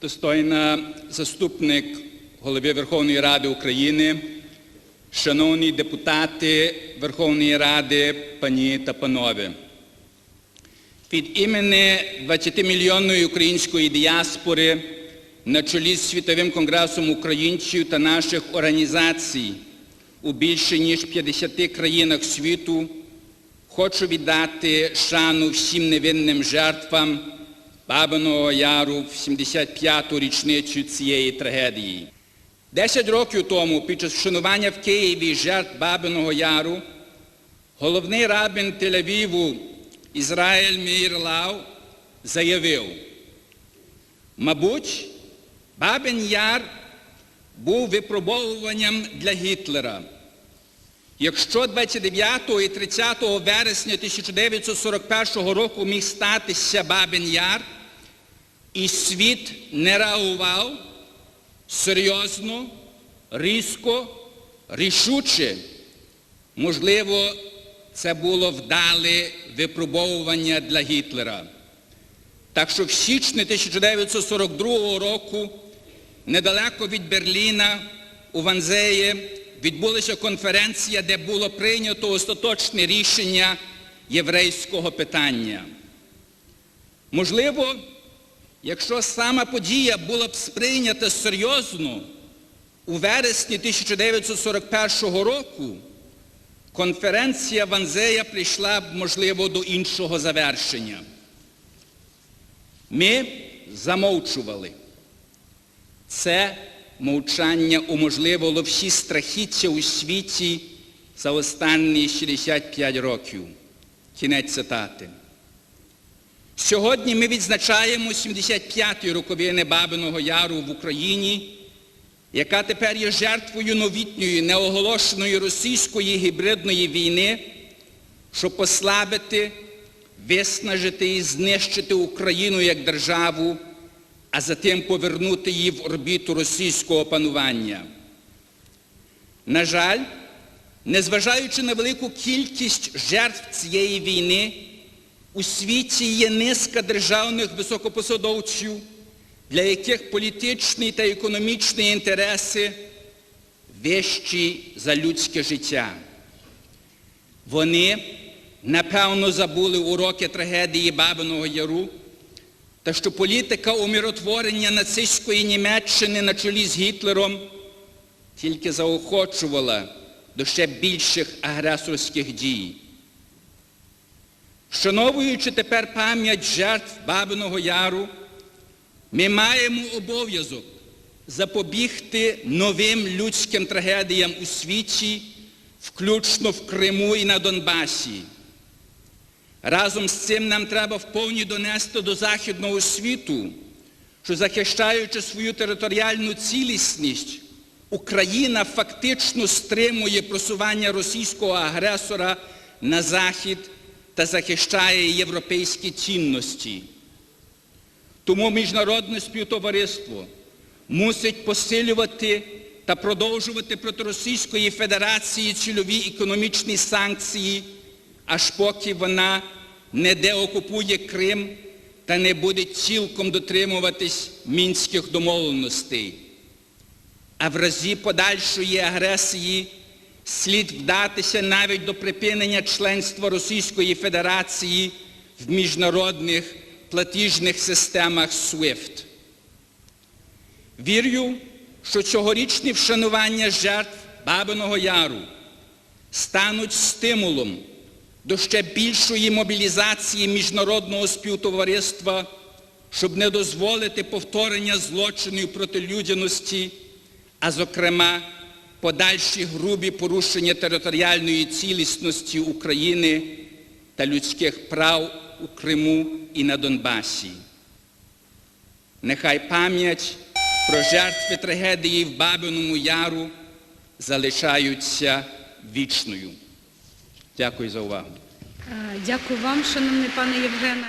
достойна заступник голови Верховної Ради України, шановні депутати Верховної Ради, пані та панове. Від імені 20-мільйонної української діаспори на чолі з Світовим конгресом українців та наших організацій у більше ніж 50 країнах світу хочу віддати шану всім невинним жертвам Бабиного Яру в 75-ту річницю цієї трагедії. Десять років тому, під час вшанування в Києві жертв Бабиного Яру, головний рабин Тель-Авіву Ізраїль Мір Лау заявив, мабуть, Бабин Яр був випробовуванням для Гітлера. Якщо 29 і 30 вересня 1941 року міг статися Бабин Яр, і світ не реагував серйозно, різко, рішуче, можливо, це було вдале випробовування для Гітлера. Так що в січні 1942 року недалеко від Берліна у Ванзеї відбулася конференція, де було прийнято остаточне рішення єврейського питання. Можливо, якщо сама подія була б сприйнята серйозно у вересні 1941 року, конференція Ванзея прийшла б, можливо, до іншого завершення. Ми замовчували. Це мовчання уможливило всі страхіття у світі за останні 65 років. Кінець цитати. Сьогодні ми відзначаємо 75-ті роковини Бабиного Яру в Україні, яка тепер є жертвою новітньої неоголошеної російської гібридної війни, щоб послабити, виснажити і знищити Україну як державу, а затим повернути її в орбіту російського панування. На жаль, незважаючи на велику кількість жертв цієї війни, у світі є низка державних високопосадовців, для яких політичні та економічні інтереси вищі за людське життя. Вони, напевно, забули уроки трагедії Бабиного Яру, та що політика умиротворення нацистської Німеччини на чолі з Гітлером тільки заохочувала до ще більших агресорських дій. Вшановуючи тепер пам'ять жертв Бабиного Яру, ми маємо обов'язок запобігти новим людським трагедіям у світі, включно в Криму і на Донбасі. Разом з цим нам треба вповні донести до Західного світу, що захищаючи свою територіальну цілісність, Україна фактично стримує просування російського агресора на Захід та захищає європейські цінності. Тому міжнародне співтовариство мусить посилювати та продовжувати проти Російської Федерації цільові економічні санкції, аж поки вона не деокупує Крим та не буде цілком дотримуватись мінських домовленостей. А в разі подальшої агресії слід вдатися навіть до припинення членства Російської Федерації в міжнародних платіжних системах SWIFT. Вірю, що цьогорічні вшанування жертв Бабиного Яру стануть стимулом до ще більшої мобілізації міжнародного співтовариства, щоб не дозволити повторення злочинів проти людяності, а зокрема подальші грубі порушення територіальної цілісності України та людських прав у Криму і на Донбасі. Нехай пам'ять про жертви трагедії в Бабиному Яру залишаються вічною. Дякую за увагу. Е, Дякую вам, шановний пане Євгене.